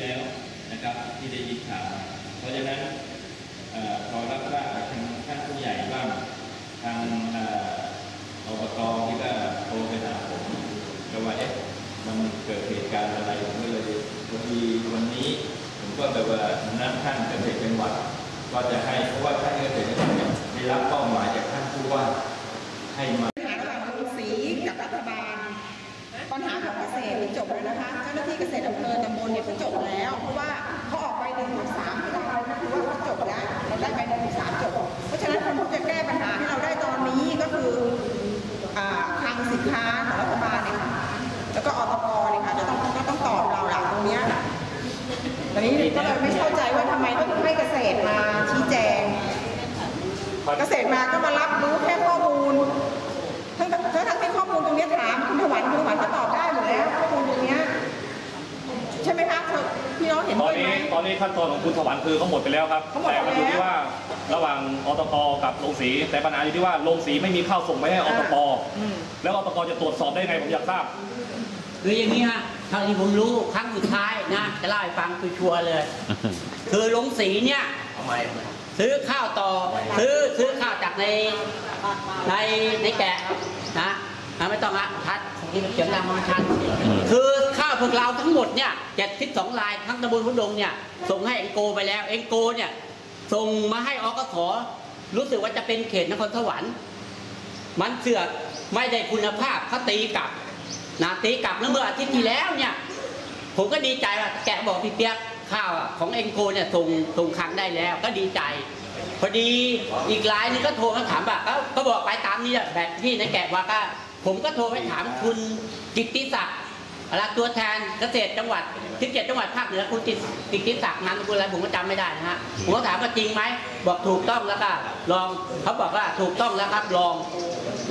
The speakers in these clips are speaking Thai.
แล้วนะครับที่ได้ยินข่าวเพราะฉะนั้นอพอรับทราบจากทางท่านผู้ใหญ่บ้างทางเอ่ออบตที่ก็โทรไปหาผมก็ว่าเอ๊ะมันเกิดเหตุการณ์อะไรผมก็เลยพอดีวันนี้ผมก็แบบว่านัดท่านเกษตรจังหวัด ก็จะให้เพราะว่าท่านเกษตรจังหวัดได้รับเป้ แล้วเราได้ในสามจบเพราะฉะนั้นคนที่จะแก้ปัญหาที่เราได้ตอนนี้ก็คืออ่าคลังสินค้าของรัฐบาลเนี่ยค่ะแล้วก็อตกเนี่ยค่ะจะต้องก็ต้องตอบเราหลังตรงเนี้ยตอนนี้ก็เลยไม่เข้าใจว่าทำไมต้องให้เกษตรมาชี้แจง เกษตรมาก็มารับรู้แค่ข้อมูล ขั้นตอนของคุณถวันคือเขาหมดไปแล้วครับเขาหมดแต่ไปมันอยู่แล้วที่ว่าระหว่างอตกกับโรงสีแต่ปัญหาอยู่ที่ว่าโรงสีไม่มีข้าวส่งไปให้อตกอืมแล้วอตกจะตรวจสอบได้ไงผมอยากทราบ คืออย่างนี้ฮะเท่าที่ผมรู้ครั้งสุดท้ายนะ จะเล่าให้ฟังชัวร์ๆเลย คือลงสีเนี่ยซื้อข้าวต่อ ซื้อซื้อข้าวจากในในในแกะนะอะไม่ต้องอะทัดที่เสียงดังมันชัด คือข้าว พวกเราทั้งหมดเนี่ยเจ็ดสิบสองลายทั้งตำบลพุดงเนี่ยส่งให้เอ็นโกไปแล้วเอ็นโกเนี่ยส่งมาให้อกสรู้สึกว่าจะเป็นเขตนครสวรรค์ มันเสือกไม่ได้คุณภาพเขาตีกลับนะตีกลับแล้วเมื่ออาทิตย์ที่แล้วเนี่ย ผมก็ดีใจว่าแกบอกพี่เปียกข้าวอะของเอ็นโกเนี่ยส่งส่งครั้งได้แล้วก็ดีใจ พอดีอีกรายนึงก็โทรมาถามว่าเอ้าก็บอกไปตามนี้แหละแบบที่นายแกะว่าก็ผมก็โทรไปถามคุณกิตติศักดิ์ อะไรตัวแทนเกษตรจังหวัดที่เจ็ดจังหวัดภาคเหนือคุณกิตกิตติศักดิ์นามสกุลอะไรผมก็จำไม่ได้นะฮะผมก็ถามว่าจริงไหมบอกถูกต้องแล้วก็ลองเขาบอกว่าถูกต้องแล้วครับลอง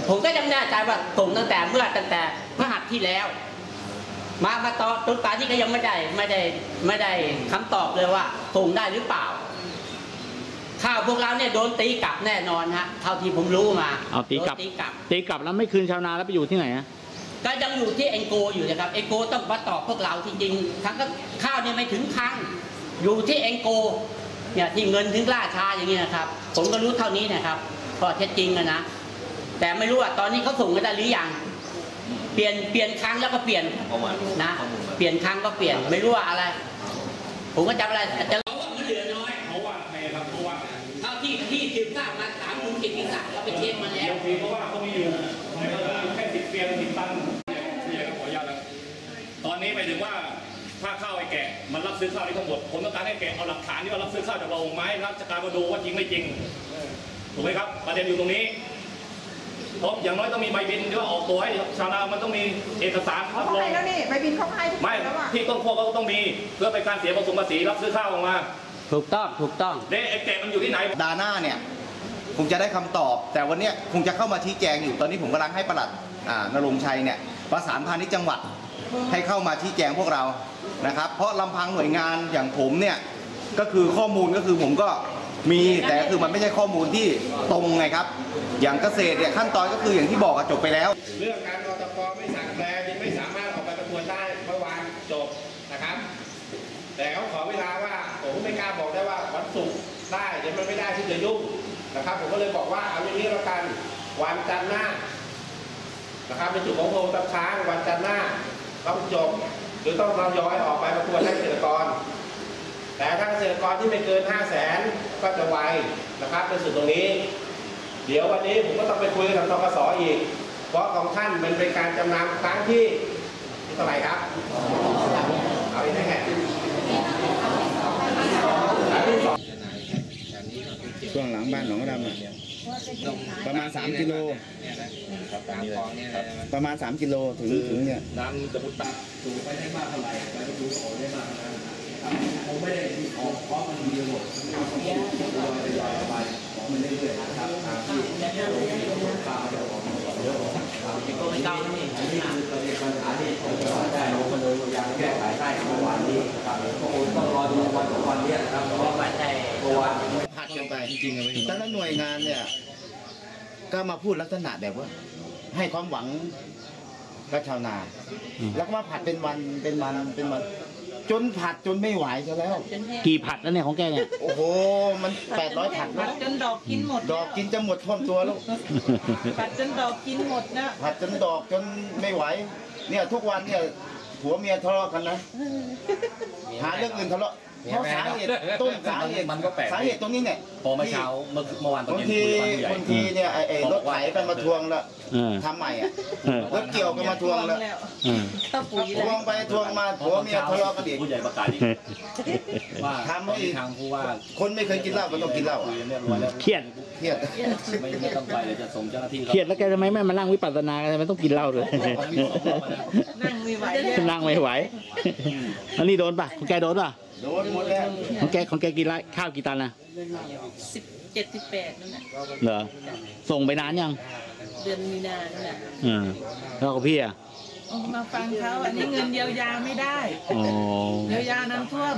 ผมก็ยังแน่ใจว่าส่งตั้งแต่เมื่อตั้งแต่พฤหัสที่แล้ว มามาตอนต้นปลายที่ก็ยังไม่ได้ไม่ได้ไม่ได้คำตอบเลยว่าส่งได้หรือเปล่าข้าวพวกเราเนี่ยโดนตีกลับแน่นอนฮะเท่าที่ผมรู้มาเอาตีกลับโดนตีกลับ ตีกลับแล้วไม่คืนชาวนาแล้วไปอยู่ที่ไหนอะ ก็ยังอยู่ที่เอ็นโกอยู่นะครับเอ็นโกต้องมาตอบพวกเราจริงๆทั้งก็ข้าวเนี่ยไม่ถึงครั้งอยู่ที่เอ็นโกเนี่ยที่เงินถึงล่าช้าอย่างนี้นะครับ ผมก็รู้เท่านี้นะครับข้อเท็จจริงนะแต่ไม่รู้ว่าตอนนี้เขาส่งกันได้หรือยังเปลี่ยนเปลี่ยนครั้งแล้วก็เปลี่ยนนะเปลี่ยนครั้งก็เปลี่ยนไม่รู้ว่าอะไร ผมก็จำอะไรายถึงว่าถ้าข้าวไอ้แกะมันรับซื้อข้าวนี้ทั้งหมดผมต้องการให้แกะเอาหลักฐานที่ว่ารับซื้อข้าวจากเราไหมรับจากการมาดูว่าจริงไม่จริงถูกไหมครับประเด็นอยู่ตรงนี้เพราะอย่างน้อยต้องมีใบบินที่ว่าออกตัวให้ชาวนา มันต้องมีเอกสารเขารับรอให้งแล้วนี่ใบบินเขาให้ทุกคไม่นแล้วอะที่ต้องพวกก็ต้องมีเพื่อเป็นการเสียภาษีภาษีรับซื้อข้าวออกมา ถูกต้องถูกต้องเด้ไอ้แกะมันอยู่ที่ไหนดาหน้าเนี่ยคงจะได้คำตอบ แต่วันเนี้ยคงจะเข้ามาชี้แจงอยู่ตอนนี้ผมกำลังให้ปลัดอ่านรงค์ชัยเนี่ยประสานพาณิชย์จังหวัด ให้เข้ามาชี้แจงพวกเรานะครับ เพราะลำพังหน่วยงานอย่างผมเนี่ยก็คือข้อมูลก็คือผมก็มีแต่คือมันไม่ใช่ข้อมูลที่ตรงไงครับ อย่างเกษตรเนี่ยขั้นตอนก็คืออย่างที่บอกจบไปแล้ว เรื่องการอตกไม่สั่งแปลยังไม่สามารถออกไปประทวนได้เมื่อวานจบนะครับ แต่เขาขอเวลาว่าผมไม่กล้าบอกได้ว่าวันศุกร์ได้เดี๋ยวมันไม่ได้ที่จะยุ่งนะครับ ผมก็เลยบอกว่าเอาอย่างนี้แล้วกันวันจันทร์หน้านะครับในจุดของโพรงตะช้างวันจันทร์หน้า ต้องจบหรือต้องเราย้อยออกไปประทวนให้เกษตรกร แต่ถ้าเกษตรกรที่ไม่เกิน 5 0 0แสนก็จะไวนะครับในส่วนตรงนี้ เดี๋ยววันนี้ผมก็ต้องไปคุยกับทกสอีก เพราะของท่านมันเป็นการจำนำครั้งที่เท่าไหร่ครับเอาอีกแน่ช่วงหลังบ้านหนองดำอะ ประมาณ3กิโลประมาณ 3 กิโลถึงถึงเนี่ยน้ำจะพุตักสูงไปได้มากเท่าไหร่ไปได้สูงออกได้มากเท่านั้นผมไม่ได้ออกเพราะมันมีหมดผมทยอยทยอยไปของมันเรื่อยๆนะครับตามที่ข้าวจะออกมาก่อนเยอะตามที่ก็ไม่ก้าวนี่นี่คือประเด็นปัญหาที่ผมจะได้ลงมาเลยพยายามแก้ไขได้เมื่อวานนี้ครับก็คงต้องรอดูวันสองวันนี้นะครับเพราะว่าปัจจัยเมื่อวาน ผัดกันไปจริงๆแต่ละหน่วยงานเนี่ย ก็มาพูดลักษณะแบบว่า ให้ความหวังกับชาวนาแล้วก็มาผัดเป็นวันเป็นวันเป็นวัน จนผัดจนไม่ไหวซะแล้ว กี่ผัดแล้วเนี่ยของแกเนี่ย โอ้โห มันแปดร้อยผัดผันะดจนดอกกินหมดดอกกินจะหมดท่วมตัวแล้ว ผัดจนดอกกินหมดนะผัดจนดอกจนไม่ไหว เนี่ยทุกวันเนี่ยผัวเมียทะเลาะกันนะ หาเรื่องอื่นทะเลาะ เพราะสาเหตุต้นสาเหตุมันก็แปลกสาเหตุตรงนี้เนี่ยพอเมื่อเช้าเมื่อเมื่อวานตอนบางเย็นทีคุยกับผู้ใหญ่ บางทีเนี่ยไอ้ไอ้รถไถกันมาทวงแล้วเออทำใหม่อะเออรถเกี่ยวกันมาทวงแล้วเออข้าวปุ๋ยทแล้ววงไปทวงมาผัวเมียทะเลาะกันอีก ผู้ใหญ่ประกาศอีกว่าทำให้อีกทางผู้ว่าคนไม่เคยกินเหล้าก็ต้องกินเหล้าคุอะยกันเรียบร้อยแล้วเครียดเครียดไม่ไม่ต้องไปเลยจะส่งเจ้าหน้าที่เครียดแล้วแกทำไมไม่มานั่งวิปัสสนากันทำไมต้องกินเหล้าด้วย นั่งไม่ไหวเลยนั่งไม่ไหว อันนี้โดนป่ะของแกโดนป่ะ โดนหมดแล้วของแกของแกกินไรข้าวกี่ตันนะสิบเจ็ดสิบแปดนั่นแหละเหรอส่งไปนานยัง เดือนมีนานั่นแหละเออแล้วกับพี่อะเอามาฟังเขาอันนี้เงินเยียวยาไม่ได้อ๋อเยียวยาน้ำท่วม